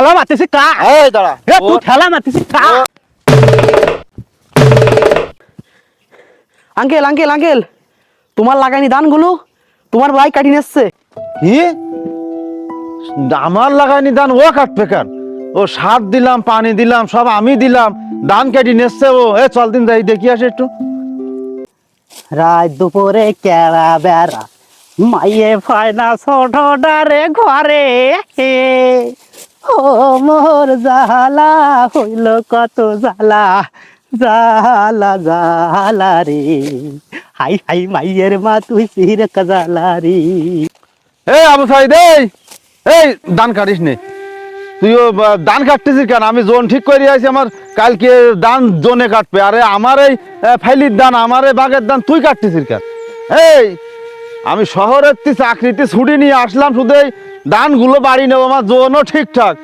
ঠেলা মারতেছি কা? এই দাঁড়া। এ তুই ঠেলা মারতেছি কা? আঙ্কেল আঙ্কেল আঙ্কেল তোমার লাগাইনি ধানগুলো তোমার ভাই কাটি নিচ্ছে কি? আমার লাগাইনি ধান ও কাটবে কেন? ও সার দিলাম পানি দিলাম সব আমি দিলাম ধান কেটে নেচ্ছে ও। এ চল দিন যাই দেখি আসে একটু। রাত দুপুরে কেরা বেড়া মাইয়ে ফায়না ছোট ডারে ঘরে। ও মোর জালা হইল কত জালা জালা জালা রে। হাই হাই, মাইয়ের মা, তুই সির কাজালা রে। এই আবু সাইদ, এই এই ধান কাটিস নে। তুইও ধান কাটতেছিস কেন? আমি জোন ঠিক করে আছি আমার কালকে ধান জোনে কাটবে। আরে আমার এই ফাইলির দান, আমার এই বাগের ধান তুই কাটতেছিস কেন? এই, আমি শহরের চাকরিতে ছুটি নিয়ে আসলাম শুধু ধানগুলো বাড়ি নেব, আমার জোনও ঠিকঠাক।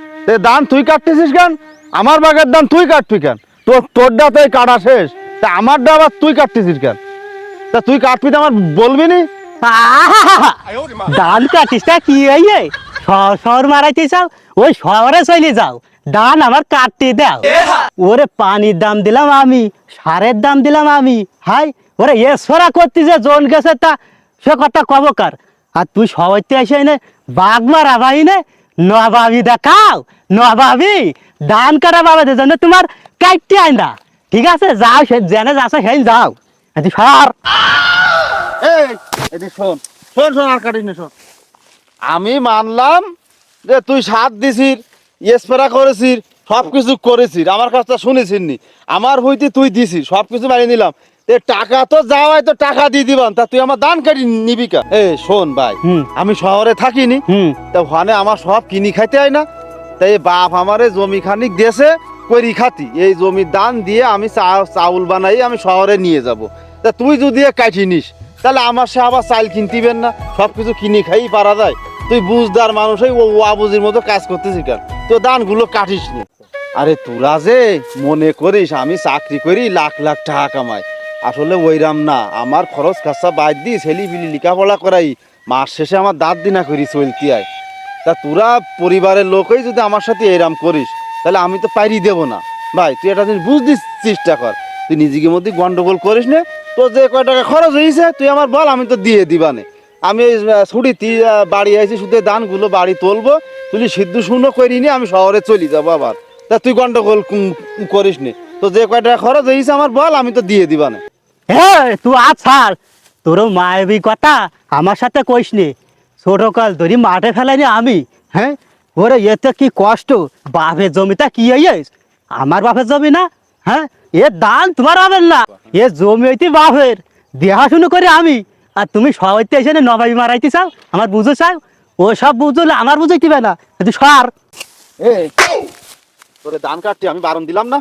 ধান তুই কাটতেছিস কেন? আমার বাগের ধান তুই কাটবি কেন? তোর তোরটা তো কাটা শেষ। তা আমারটা আবার তুই কাটতেছিস কেন? তা তুই কাটবি তো আমার বলবি নি! ধান কাটিস তা কি হইয়ে শহর মারাইতে চাও? ওই শহরে চলে যাও। ধান আমার কাটতে দাও। ওরে পানির দাম দিলাম আমি, সারের দাম দিলাম আমি। হাই, ওরে এসরা করতে যে জন গেছে তা, সে কথা কবকার আর তুই সবাইতে এসে নে বাঘ মারা ভাই নে দেখাও ধান কাটা বাবাদের জন্য তোমার কাটতে আইন না ঠিক আছে? যাও, সে জেনে সেই যাও। এদি সর। শোন শোন শোন, আর কাটিস শোন। আমি মানলাম যে তুই সাথ দিছিস স্প্রে করেছিস সব কিছু করেছিস। আমার কাছটা শুনেছিস নি। আমার হইতে তুই দিছিস সব কিছু মারিয়ে নিলাম। টাকা তো যাওয়াই তো টাকা দিয়ে দিবান। তা তুই আমার দান কাটি নিবি কা? এ শোন ভাই আমি শহরে থাকিনি। তা ওখানে আমার সব কিনি খাইতে হয় না। তাই বাপ আমারে জমি খানিক দেশে করি খাতি। এই জমির দান দিয়ে আমি চাউল বানাই আমি শহরে নিয়ে যাব। তা তুই যদি কাটি নিস তাহলে আমার সে আবার চাল কিনতিবেন না। সব কিছু কিনি খাই পারা যায়। তুই বুঝদার মানুষই ও আবুজির মতো কাজ করতেছিস কেন? তো দানগুলো কাটিস নি। আরে তোরা যে মনে করিস আমি চাকরি করি লাখ লাখ টাকা কামাই। আসলে ওইরাম না। আমার খরচ খরচা বাদ দিই ছেলি ফিলি লেখাপড়া করাই। মাস শেষে আমার দাঁত দিনা করি চলতি আয় তা তোরা পরিবারের লোকই যদি আমার সাথে এরাম করিস, তাহলে আমি তো পাইরি দেবো না। ভাই, তুই এটা জিনিস বুঝতে চেষ্টা কর। তুই নিজেকে মধ্যে গন্ডগোল করিস না। তো যে কয় টাকা খরচ হয়েছে তুই আমার বল, আমি তো দিয়ে দিবানে। আমি ছুটি বাড়ি আইছি শুধু দানগুলো বাড়ি তুলবো। তুই সিদ্ধ শূন্য করি নি, আমি শহরে চলে যাব আবার। তা তুই গন্ডগোল করিস নি। তো যে কয় টাকা খরচ হয়েছে আমার বল, আমি তো দিয়ে দিবানে। হ্যাঁ তুই আজ ছাড়। তোর মায়াবী কথা আমার সাথে কইস নি। ছোটকাল ধরি মাঠে ফেলাইনি আমি। হ্যাঁ ওরে, এতে কি কষ্ট? বাপের জমিটা কি হইয়াস আমার বাপের জমি না? হ্যাঁ এ দান তোমার হবেন না? এ জমি হইতে বাপের। দেখাশুনো করে আমি। আর তুমি সবাইতে এসে নবাবি মারাইতে চাও? আমার বুঝো চাও? ও সব বুঝলে আমার বুঝে দিবে না তুই সর। এই, তোরে ধান কাটতে আমি বারণ দিলাম না?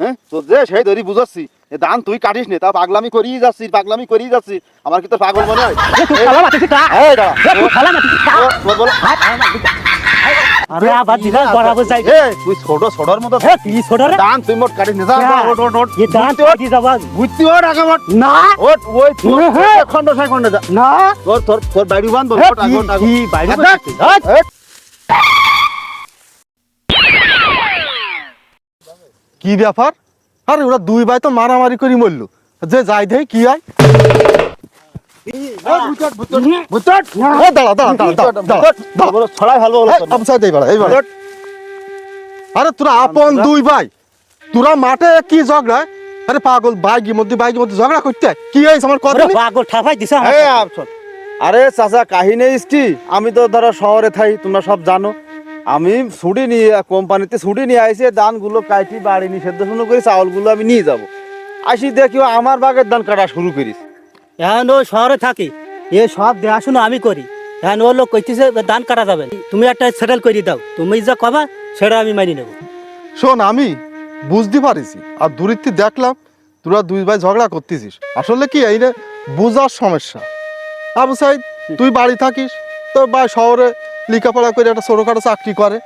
হ্যাঁ তোর যে সেই ধরি বুঝাচ্ছি। এ ধান তুই কাটিস নে তা পাগলামি করিয়ে যাচ্ছিস পাগলামি করিয়ে যাচ্ছিস আমার কি তোর পাগল মনে হয় এ তুই? এই। এ তুই। আরে আবার দিদা বরাবর যাই তুই ছোট ছোটর মতো এ তুই ছোট রে ধান তুই মোট কাটিস নে যা, ওঠ, ওঠ, ওঠ। দান যাবা আগে। না ওঠ, ওই হ্যাঁ। খন্ড সাই খন্ডে যা। না তোর তোর তোর বাড়ি এ, আগে আগে। এ, কি ব্যাপার আরে ওরা দুই ভাই তো মারামারি করি মরল। যে যাই দেয় কি হয়। আরে তোরা আপন দুই ভাই। তোরা মাঠে কি ঝগড়া? আরে পাগল বাইকের মধ্যে বাইকের মধ্যে ঝগড়া করতে। কি হয়েছে আমার কথা পাগল ঠাপাই দিছে। আরে চাচা কাহিনী ইস্টি আমি তো ধরো শহরে থাই তোমরা সব জানো। আমি ছুটি নিয়ে কোম্পানিতে ছুটি নিয়ে আইসি ধানগুলো কাটি বাড়ি নিয়ে সেদ্ধ শুরু করি চাউলগুলো আমি নিয়ে যাব। আসি দেখি আমার বাগের ধান কাটা শুরু করিস। এখন ও শহরে থাকি এ সব দেখাশুনো আমি করি। এখন ও লোক কইতেছে ধান কাটা যাবে। তুমি একটা সেটেল করে দাও তুমি যা কবা সেটা আমি মানি নেব। শোন আমি বুঝতে পারিছি আর দূরিত্বে দেখলাম তোরা দুই ভাই ঝগড়া করতেছিস। আসলে কি এই রে বোঝার সমস্যা। আবু সাইদ তুই বাড়ি থাকিস তোর ভাই শহরে লেখাপড়া করে একটা ছোটখাটো চাকরি করে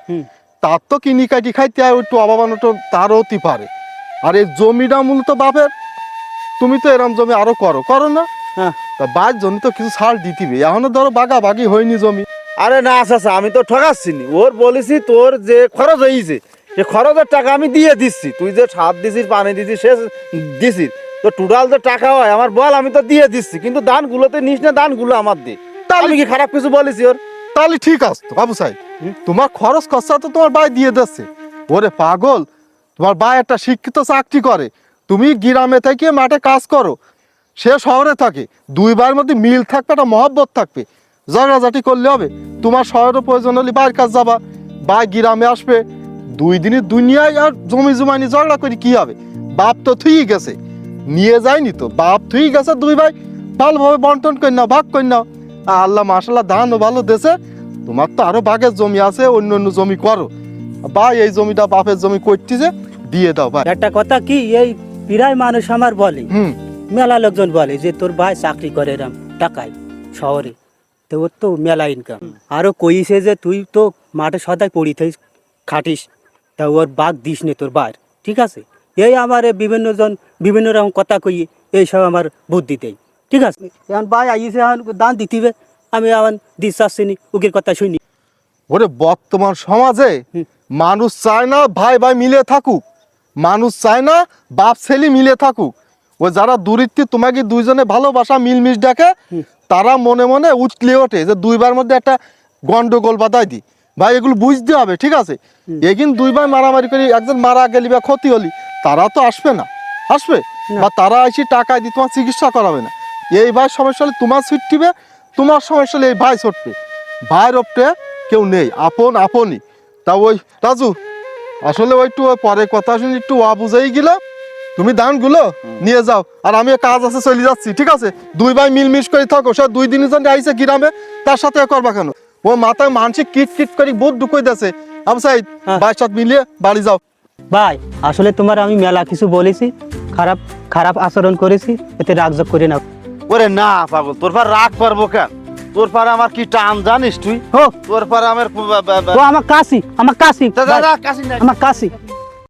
তার তো কিনি কাটি খাইতে হয় একটু অভাবানোটা তারও হতে পারে। আর এই জমিটা মূলত বাপের তুমি তো এরম জমি আরও করো করো না। হ্যাঁ। তা বাদ জমি তো কিছু ছাড় দিতিবে এখনও ধরো বাগা বাগি হয়নি জমি। আরে না আচ্ছা আমি তো ঠকাচ্ছি নি। ওর বলেছি তোর যে খরচ হয়েছে সে খরচের টাকা আমি দিয়ে দিচ্ছি। তুই যে সার দিছিস পানি দিছিস সে দিছিস। তো টোটাল যে টাকা হয় আমার বল আমি তো দিয়ে দিচ্ছি। কিন্তু দানগুলোতে নিস না দানগুলো আমার দে। তাহলে- আমি কি খারাপ কিছু বলেছি ওর? তাহলে ঠিক আছে তো বাবু সাহেব। তোমার খরচ খরচা তো তোমার ভাই দিয়ে দিচ্ছে ওরে পাগল তোমার ভাই একটা শিক্ষিত চাকরি করে। তুমি গ্রামে থেকে মাঠে কাজ করো। সে শহরে থাকে। দুই ভাইয়ের মধ্যে মিল থাকবে একটা মহব্বত থাকবে। ঝগড়াঝাটি করলে হবে। তোমার শহরে প্রয়োজন হলে বাইরের কাজ যাবা। ভাই গ্রামে আসবে। দুই দিনের দুনিয়ায় আর জমি জমানি ঝগড়া করি কি হবে? বাপ তো থুই গেছে। নিয়ে যায়নি তো। বাপ থুই গেছে দুই ভাই ভালোভাবে বন্টন করে নাও ভাগ করে নাও। আল্লাহ মাসাল্লাহ ধানও ভালো দেশে তোমার তো আরও বাগের জমি আছে অন্য অন্য জমি করো। ভাই এই জমিটা বাপের জমি করতেছে দিয়ে দাও ভাই। একটা কথা কি এই প্রায় মানুষ আমার বলে মেলা লোকজন বলে যে তোর ভাই চাকরি করে এরম টাকায় শহরে তো ওর তো মেলা ইনকাম আরও কইছে যে তুই তো মাঠে সদাই পড়ি থাইস খাটিস তা ওর বাঘ দিস নে তোর বাইর ঠিক আছে? এই আমার বিভিন্ন জন বিভিন্ন রকম কথা কই এইসব আমার বুদ্ধি দেই ঠিক আছে? এখন ভাই আইসে এখন দান দিতিবে আমি এখন দিস চাচ্ছি নি উকির কথা শুনি। ওরে বর্তমান সমাজে মানুষ চায় না ভাই ভাই মিলে থাকুক। মানুষ চায় না বাপ ছেলে মিলে থাকুক। ও যারা দূরিত্বে তোমাকে দুইজনে ভালোবাসা মিলমিশ ডাকে তারা মনে মনে উঠলে ওঠে যে দুইবার মধ্যে একটা গন্ডগোল বাদাই দি ভাই এগুলো বুঝতে হবে ঠিক আছে? এগিন দুইবার মারামারি করি একজন মারা গেলি বা ক্ষতি হলি তারা তো আসবে না। আসবে? বা তারা এসে টাকা দিয়ে তোমার চিকিৎসা করাবে না। এই ভাই সমস্যা হলে তোমার ছুটবে তোমার সমস্যা হলে এই ভাই ছুটবে ভাইয়ের ওপরে কেউ নেই আপন আপনই তা ওই রাজু আসলে ওই একটু ওই পরে কথা শুনে একটু ওয়া বুঝাই গেল। তুমি দানগুলো নিয়ে যাও আর আমি কাজ আছে চলে যাচ্ছি ঠিক আছে? দুই ভাই মিলমিশ করে থাকো সে দুই দিনের জন্য আইসে গ্রামে তার সাথে করবা কেন? ও মাথায় মানসিক কিট কিট করে বুধ ঢুকই দেছে আবু সাইদ হ্যাঁ। ভাইয়ের সাথে মিলিয়ে বাড়ি যাও। ভাই আসলে তোমার আমি মেলা কিছু বলেছি খারাপ খারাপ আচরণ করেছি এতে রাগজগ করে না। ওরে না পাগল তোর পর রাগ পারব কেন? তোর পর আমার কি টান জানিস তুই? হো। তোর পর আমার আমার কাশি আমার কাশি আমার কাশি